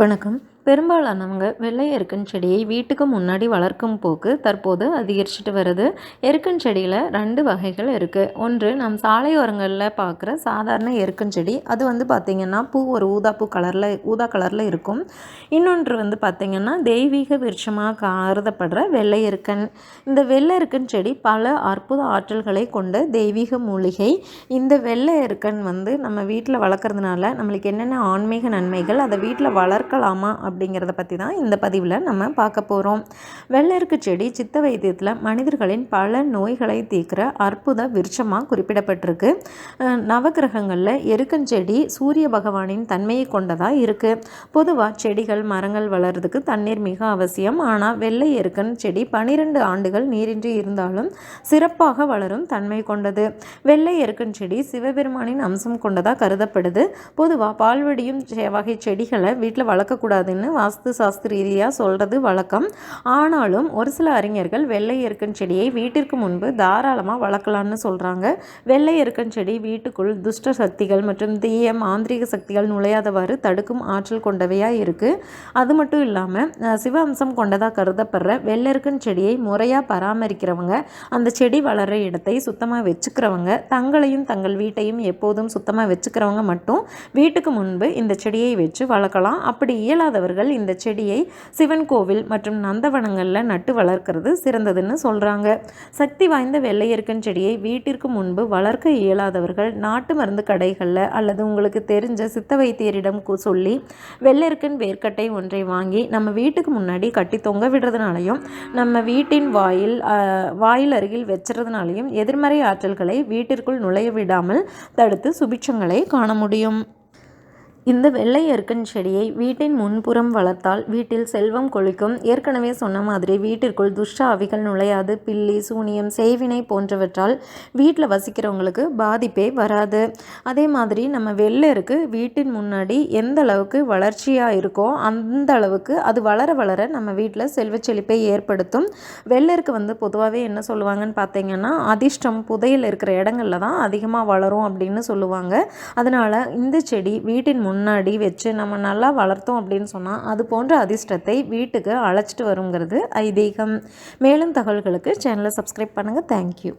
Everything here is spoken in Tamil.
வணக்கம். பெரும்பாலானவங்க வெள்ளை எருக்கன் செடியை வீட்டுக்கு முன்னாடி வளர்க்கும் போக்கு தற்போது அதிகரிச்சுட்டு வருது. எருக்கன் செடியில் ரெண்டு வகைகள் இருக்குது ஒன்று நம் சாலையோரங்களில் பார்க்குற சாதாரண எருக்கன் செடி. அது வந்து பார்த்திங்கன்னா பூ ஒரு ஊதாப்பூ கலரில் ஊதா கலரில் இருக்கும். இன்னொன்று வந்து பார்த்திங்கன்னா தெய்வீக விருட்சமாக கருதப்படுற வெள்ளை எருக்கன். இந்த வெள்ளை எருக்கன் செடி பல அற்புத ஆற்றல்களை கொண்ட தெய்வீக மூலிகை. இந்த வெள்ளை எருக்கன் வந்து நம்ம வீட்டில் வளர்க்குறதுனால நம்மளுக்கு என்னென்ன ஆன்மீக நன்மைகள் அதை வீட்டில் வளர்க்கலாமா அப்படிங்கிறத பற்றி தான் இந்த பதிவில் நம்ம பார்க்க போகிறோம் வெள்ளருக்கு செடி சித்த வைத்தியத்தில் மனிதர்களின் பல நோய்களை தீர்க்கிற அற்புத விருட்சமாக குறிப்பிடப்பட்டிருக்கு. நவகிரகங்களில் எருக்கஞ்செடி சூரிய பகவானின் தன்மையை கொண்டதாக இருக்குது பொதுவாக செடிகள் மரங்கள் வளர்றதுக்கு தண்ணீர் மிக அவசியம். ஆனால் வெள்ளை எருக்கன் செடி பனிரெண்டு ஆண்டுகள் நீரின்றி இருந்தாலும் சிறப்பாக வளரும் தன்மை கொண்டது. வெள்ளை எருக்கன் செடி சிவபெருமானின் அம்சம் கொண்டதாக கருதப்படுது. பொதுவாக பால்வடியும் வகை செடிகளை வீட்டில் வளர்க்கக்கூடாதுன்னு இருக்குன்னு வாஸ்து சாஸ்திர ரீதியாக சொல்கிறது வழக்கம். ஆனாலும் ஒரு சில அறிஞர்கள் வெள்ளை எருக்கன் செடியை வீட்டிற்கு முன்பு தாராளமாக வளர்க்கலான்னு சொல்கிறாங்க வெள்ளை எருக்கன் செடி வீட்டுக்குள் துஷ்ட சக்திகள் மற்றும் தீய மாந்திரிக சக்திகள் நுழையாதவாறு தடுக்கும் ஆற்றல் கொண்டவையாக இருக்குது அது மட்டும் இல்லாமல் சிவ அம்சம் கொண்டதாக கருதப்படுற வெள்ளெருக்கன் செடியை முறையாக பராமரிக்கிறவங்க அந்த செடி வளர்கிற இடத்தை சுத்தமாக வச்சுக்கிறவங்க தங்களையும் தங்கள் வீட்டையும் எப்போதும் சுத்தமாக வச்சுக்கிறவங்க மட்டும் வீட்டுக்கு முன்பு இந்த செடியை வச்சு வளர்க்கலாம். அப்படி இயலாதவர் அவர்கள் இந்த செடியை சிவன் கோவில் மற்றும் நந்தவனங்களில் நட்டு வளர்க்கிறது சிறந்ததுன்னு சொல்கிறாங்க சக்தி வாய்ந்த வெள்ளையர்க்கன் செடியை வீட்டிற்கு முன்பு வளர்க்க இயலாதவர்கள் நாட்டு மருந்து கடைகளில் அல்லது உங்களுக்கு தெரிஞ்ச சித்த வைத்தியரிடம் சொல்லி வெள்ளையர்க்கன் வேர்க்கட்டை ஒன்றை வாங்கி நம்ம வீட்டுக்கு முன்னாடி கட்டி தொங்க விடுறதுனாலையும் நம்ம வீட்டின் வாயில் வாயில் அருகில் வச்சுறதுனாலையும் எதிர்மறை ஆற்றல்களை வீட்டிற்குள் நுழைய விடாமல் தடுத்து சுபிட்சங்களை காண முடியும். இந்த வெள்ளை எருக்கன் செடியை வீட்டின் முன்புறம் வளர்த்தால் வீட்டில் செல்வம் கொழிக்கும் ஏற்கனவே சொன்ன மாதிரி வீட்டிற்குள் துஷ்ட அவிகள் நுழையாது. பில்லி சூனியம் செய்வினை போன்றவற்றால் வீட்டில் வசிக்கிறவங்களுக்கு பாதிப்பே வராது. அதே மாதிரி நம்ம வெள்ளருக்கு வீட்டின் முன்னாடி எந்த அளவுக்கு வளர்ச்சியாக இருக்கோ அந்த அளவுக்கு அது வளர வளர நம்ம வீட்டில் செல்வ செழிப்பை ஏற்படுத்தும். வெள்ளருக்கு வந்து பொதுவாகவே என்ன சொல்லுவாங்கன்னு பார்த்தீங்கன்னா அதிர்ஷ்டம் புதையில் இருக்கிற இடங்களில் தான் அதிகமாக வளரும் அப்படின்னு சொல்லுவாங்க. அதனால் இந்த செடி வீட்டின் முன் முன்னாடி வச்சு நம்ம நல்லா வளர்த்தோம் அப்படின்னு சொன்னால் அது போன்ற அதிர்ஷ்டத்தை வீட்டுக்கு அழைச்சிட்டு வருங்கிறது ஐதீகம். மேலும் தகவல்களுக்கு சேனலை சப்ஸ்கிரைப் பண்ணுங்கள் தேங்க்யூ